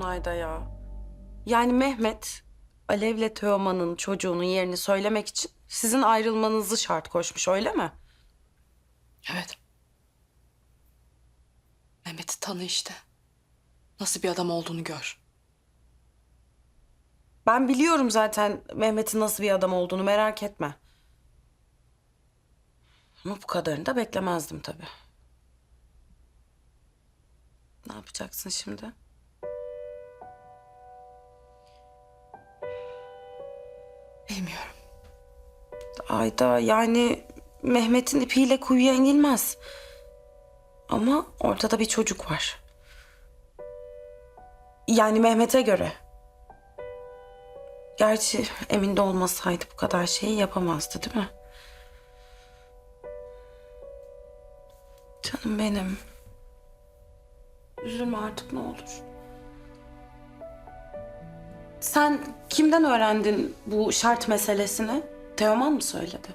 yapıyorsun Ayda ya? Yani Mehmet, Alev'le Teoman'ın çocuğunun yerini söylemek için sizin ayrılmanızı şart koşmuş öyle mi? Evet. Mehmet'i tanı işte. Nasıl bir adam olduğunu gör. Ben biliyorum zaten Mehmet'in nasıl bir adam olduğunu merak etme. Ama bu kadarını da beklemezdim tabii. Ne yapacaksın şimdi? Ayda yani Mehmet'in ipiyle kuyuya inilmez. Ama ortada bir çocuk var. Yani Mehmet'e göre. Gerçi emin de olmasaydı bu kadar şeyi yapamazdı değil mi? Canım benim. Üzülme artık ne olur. Sen kimden öğrendin bu şart meselesini? Teoman mı söyledi?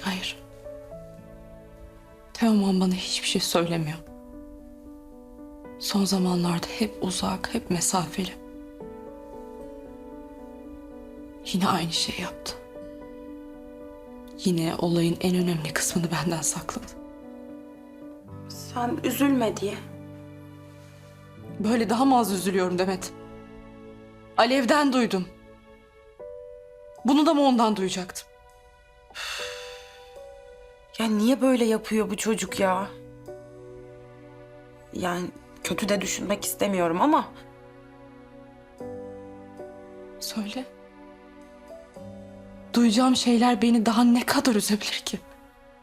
Hayır. Teoman bana hiçbir şey söylemiyor. Son zamanlarda hep uzak, hep mesafeli. Yine aynı şey yaptı. Yine olayın en önemli kısmını benden sakladı. Sen üzülme diye. Böyle daha mı az üzülüyorum Demet? Alev'den duydum. Bunu da mı ondan duyacaktım? Ya niye böyle yapıyor bu çocuk ya? Yani kötü de düşünmek istemiyorum ama Söyle. Duyacağım şeyler beni daha ne kadar üzebilir ki?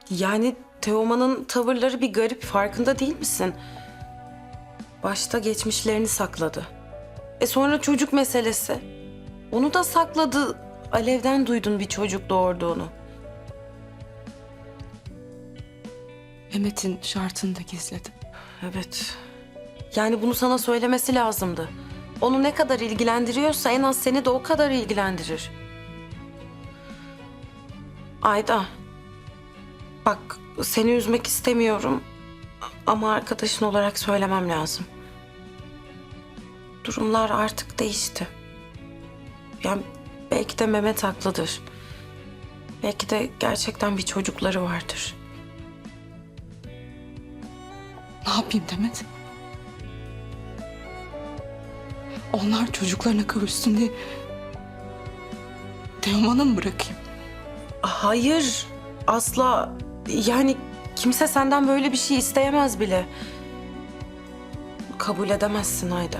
yani Teoman'ın tavırları bir garip farkında değil misin? Başta geçmişlerini sakladı. E sonra çocuk meselesi. Onu da sakladı. Alev'den duydun bir çocuk doğurduğunu. Mehmet'in şartını da gizledim. Evet. Yani bunu sana söylemesi lazımdı. Onu ne kadar ilgilendiriyorsa en az seni de o kadar ilgilendirir. Ayda. Bak seni üzmek istemiyorum. Ama arkadaşın olarak söylemem lazım. Durumlar artık değişti. Yani belki de Mehmet haklıdır. Belki de gerçekten bir çocukları vardır. Ne yapayım Demet? Onlar çocuklarına kavuşsun diye Teoman'a mı bırakayım? Hayır, asla. Yani kimse senden böyle bir şey isteyemez bile. Kabul edemezsin Ayda.